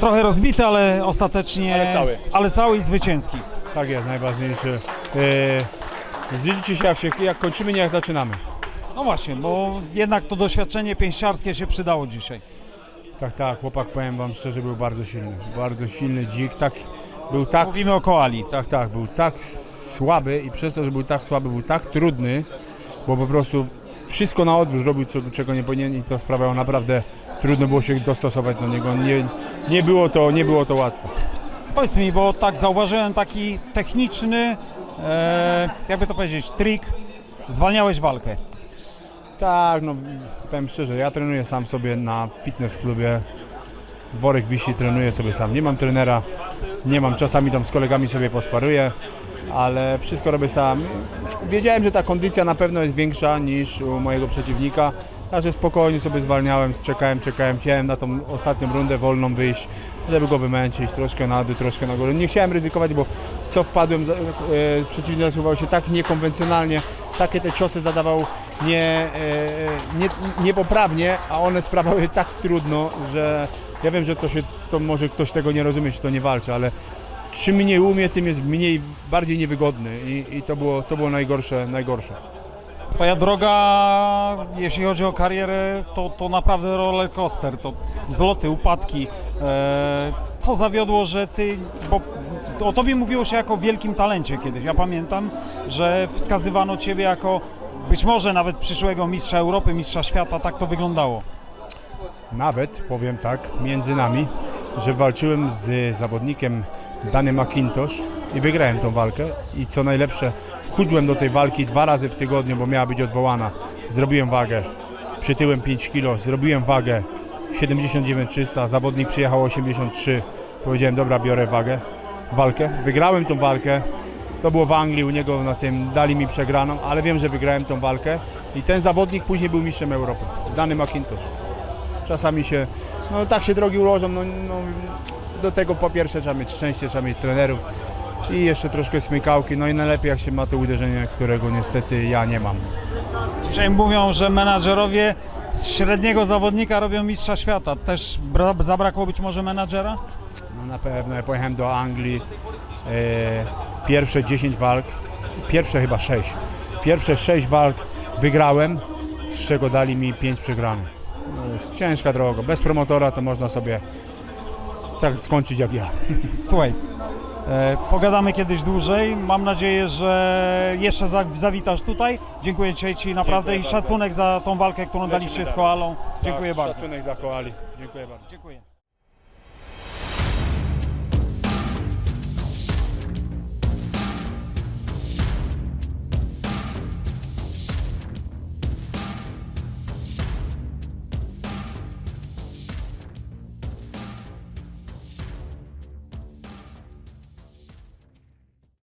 trochę rozbity, ale ostatecznie... Ale cały. Ale cały i zwycięski. Tak jest, najważniejsze. Zdziwicie się jak, się, jak kończymy, nie jak zaczynamy. No właśnie, bo jednak to doświadczenie pięściarskie się przydało dzisiaj. Tak, tak, chłopak powiem wam szczerze, był bardzo silny. Bardzo silny dzik, tak, był tak, Mówimy o koali. tak, tak, był tak słaby i przez to, że był tak słaby, był tak trudny, bo po prostu wszystko na odwrót robił, co, czego nie powinien i to sprawiało naprawdę, trudno było się dostosować do niego. Nie, nie, było, to, nie było to łatwe. Powiedz mi, bo tak zauważyłem taki techniczny, e, jakby to powiedzieć, trik. Zwalniałeś walkę. Tak, no powiem szczerze, ja trenuję sam sobie na fitness klubie. Worek wisi, trenuję sobie sam. Nie mam trenera, nie mam, czasami tam z kolegami sobie posparuję, ale wszystko robię sam. Wiedziałem, że ta kondycja na pewno jest większa niż u mojego przeciwnika, także spokojnie sobie zwalniałem, czekałem, czekałem, chciałem na tą ostatnią rundę wolną wyjść, żeby go wymęczyć, troszkę na dół, troszkę na górę. Nie chciałem ryzykować, bo co wpadłem, e, przeciwnik zachowywał się tak niekonwencjonalnie, takie te ciosy zadawał nie, e, nie, niepoprawnie, a one sprawiały tak trudno, że ja wiem, że to się, to może ktoś tego nie rozumie, czy to nie walczy, ale czym mniej umie, tym jest mniej, bardziej niewygodny i, i to, było, to było najgorsze, najgorsze. Twoja droga, jeśli chodzi o karierę, to, to naprawdę roller coaster, to wzloty, upadki. E, co zawiodło, że ty, bo o tobie mówiło się jako wielkim talencie kiedyś. Ja pamiętam, że wskazywano ciebie jako być może nawet przyszłego mistrza Europy, mistrza świata, tak to wyglądało. Nawet, powiem tak, między nami, że walczyłem z zawodnikiem Danem McIntosh i wygrałem tą walkę. I co najlepsze, chudłem do tej walki dwa razy w tygodniu, bo miała być odwołana. Zrobiłem wagę, przytyłem 5 kg, zrobiłem wagę 79-300, zawodnik przyjechał 83, powiedziałem dobra biorę wagę, walkę, wygrałem tą walkę, to było w Anglii u niego na tym, dali mi przegraną, ale wiem, że wygrałem tą walkę. I ten zawodnik później był mistrzem Europy, Dany McIntosh czasami się, no tak się drogi ułożą, no, no do tego po pierwsze trzeba mieć szczęście, trzeba mieć trenerów i jeszcze troszkę smykałki, no i najlepiej jak się ma to uderzenie, którego niestety ja nie mam. Dzisiaj mówią, że menadżerowie z średniego zawodnika robią mistrza świata. Też bra- zabrakło być może menadżera? No na pewno, ja pojechałem do Anglii, e, pierwsze 10 walk, pierwsze chyba 6, pierwsze 6 walk wygrałem, z czego dali mi 5 przegranych. No, jest ciężka droga, bez promotora to można sobie tak skończyć jak ja. Słuchaj, e, pogadamy kiedyś dłużej. Mam nadzieję, że jeszcze za, zawitasz tutaj. Dziękuję Ci, ci naprawdę Dziękuję i bardzo. szacunek za tą walkę, którą daliście z Koalą. Dziękuję bardzo. Szacunek dla koali. Dziękuję bardzo. Dziękuję.